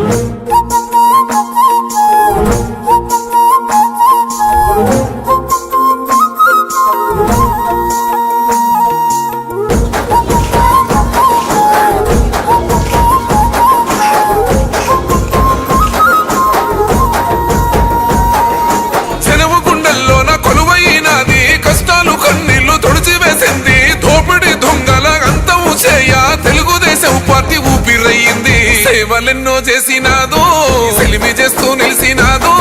Música సేవలెన్నో చేసినాదో సెలిమి చేస్తూ నిలిసినాదో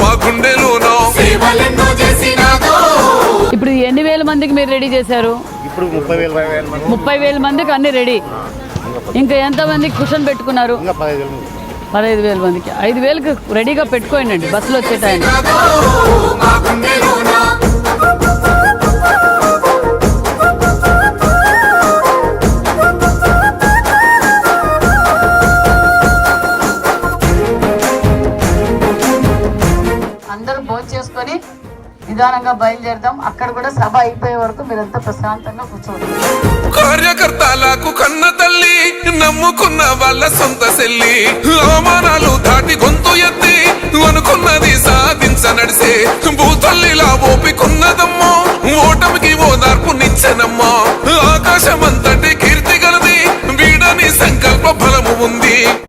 మా గుండెలోనో. సేవలెన్నో చేసినాదో. ఇప్పుడు ఎన్ని వేల మందికి మీరు రెడీ చేశారు? ఇప్పుడు ముప్పై వేల ముప్పై మందికి. అన్ని రెడీ. ఇంకా ఎంత మందికి కుషన్ పెట్టుకున్నారు? ఇంకా పదహైదు వేల మందికి. ఐదు వేలకు రెడీగా పెట్టుకోండి అండి బస్సులో వచ్చే టైం అందరూ భోజనం చేసుకొని నిదానంగా బయలుదేరదాం. అక్కడ కూడా సభ అయిపోయే వరకు మీరంతా ప్రశాంతంగా కూర్చోండి. కార్యకర్తలకు కన్న తల్లి నమ్ముకున్న వాళ్ళ సొంత సెల్లి అవమానాలు దాటి గొంతు ఎత్తి అనుకున్నది సాధించ నడిసే భూతల్లిలా ఓపికున్నదమ్మో ఓటమికి ఓదార్పు నిచ్చనమ్మో ఆకాశమంత